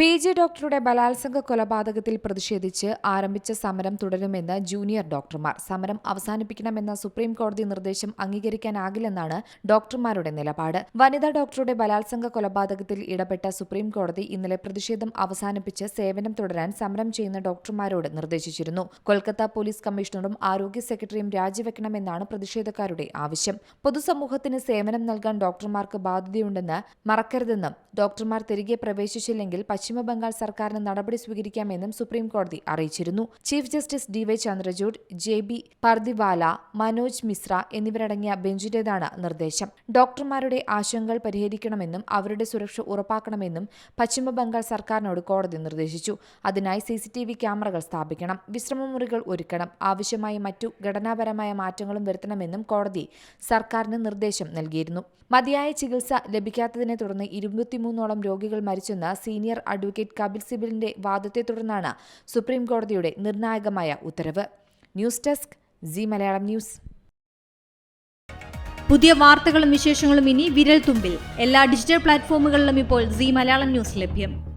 P G ഡോക്ടറുടെ ബലാത്സംഗ കൊലപാതകത്തിൽ പ്രതിഷേധിച്ച് ആരംഭിച്ച സമരം തുടരുമെന്ന് ജൂനിയർ ഡോക്ടർമാർ. സമരം അവസാനിപ്പിക്കണമെന്ന സുപ്രീം കോടതി നിർദ്ദേശം അംഗീകരിക്കാനാകില്ലെന്നാണ് ഡോക്ടർമാരുടെ നിലപാട്. വനിതാ ഡോക്ടറുടെ ബലാത്സംഗ കൊലപാതകത്തിൽ ഇടപെട്ട സുപ്രീം കോടതി ഇന്നലെ പ്രതിഷേധം അവസാനിപ്പിച്ച് സേവനം തുടരാൻ സമരം ചെയ്യുന്ന ഡോക്ടർമാരോട് നിർദ്ദേശിച്ചിരുന്നു. കൊൽക്കത്ത പോലീസ് കമ്മീഷണറും ആരോഗ്യ സെക്രട്ടറിയും രാജിവെക്കണമെന്നാണ് പ്രതിഷേധക്കാരുടെ ആവശ്യം. പൊതുസമൂഹത്തിന് സേവനം നൽകാൻ ഡോക്ടർമാർക്ക് ബാധ്യതയുണ്ടെന്ന് മറക്കരുതെന്നും ഡോക്ടർമാർ തിരികെ പ്രവേശിച്ചില്ലെങ്കിൽ പശ്ചിമബംഗാൾ സർക്കാരിന് നടപടി സ്വീകരിക്കാമെന്നും സുപ്രീം കോടതി അറിയിച്ചിരുന്നു. Chief justice D Y Chandrachud J B Pardiwala Manoj Mishra എന്നിവരടങ്ങിയ ബെഞ്ചിന്റേതാണ് നിർദ്ദേശം. ഡോക്ടർമാരുടെ ആശങ്കകൾ പരിഹരിക്കണമെന്നും അവരുടെ സുരക്ഷ ഉറപ്പാക്കണമെന്നും പശ്ചിമബംഗാൾ സർക്കാരിനോട് കോടതി നിർദ്ദേശിച്ചു. അതിനായി സിസിടിവി ക്യാമറകൾ സ്ഥാപിക്കണം. വിശ്രമമുറികൾ ഒരുക്കണം. ആവശ്യമായ മറ്റു ഘടനാപരമായ മാറ്റങ്ങളും വരുത്തണമെന്നും കോടതി സർക്കാരിന് നിർദ്ദേശം നൽകിയിരുന്നു. മതിയായ ചികിത്സ ലഭിക്കാത്തതിനെ തുടർന്ന് ഇരുപത്തിമൂന്നോളം രോഗികൾ മരിച്ചെന്ന് സീനിയർ അഡ്വക്കേറ്റ് കപിൽ സിബലിന്റെ വാദത്തെ തുടർന്നാണ് സുപ്രീം കോടതിയുടെ നിർണായകമായ ഉത്തരവ്. News desk Zee Malayalam news. പുതിയ വാർത്തകളും വിശേഷങ്ങളും ഇനി വിരൽ തുമ്പിൽ. എല്ലാ ഡിജിറ്റൽ പ്ലാറ്റ്ഫോമുകളിലും ഇപ്പോൾ സി മലയാളം ന്യൂസ് ലഭ്യം.